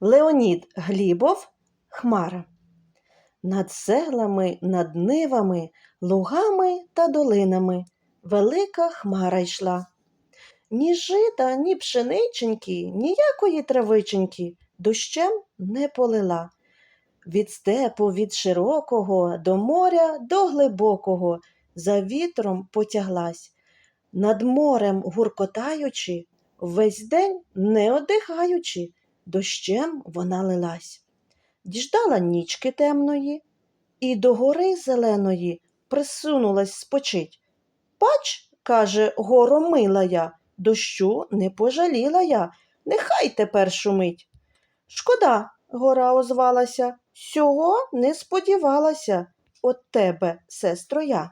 Леонід Глібов Хмара. Над селами, над нивами, лугами та долинами велика хмара йшла. Ні жита, ні пшениченьки, ніякої травиченьки дощем не полила. Від степу від широкого до моря до глибокого за вітром потяглась. Над морем гуркотаючи, весь день не одихаючи, дощем вона лилась. Діждала нічки темної і до гори зеленої присунулась спочить. Бач, каже, горо мила я, дощу не пожаліла я, нехай тепер шумить. Шкода, гора озвалася, сього не сподівалася от тебе, сестро я.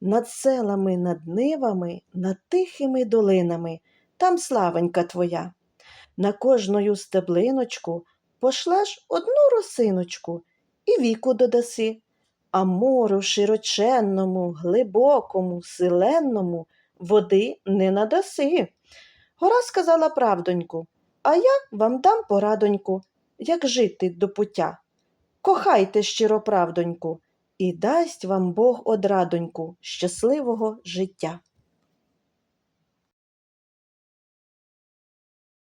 Над селами, над нивами, над тихими долинами, там славенька твоя. На кожною стеблиночку пошлеш одну росиночку і віку додаси, а мору широченному, глибокому, силенному води не надаси. Гора сказала правдоньку, а я вам дам порадоньку, як жити до пуття. Кохайте щиро правдоньку, і дасть вам Бог одрадоньку щасливого життя.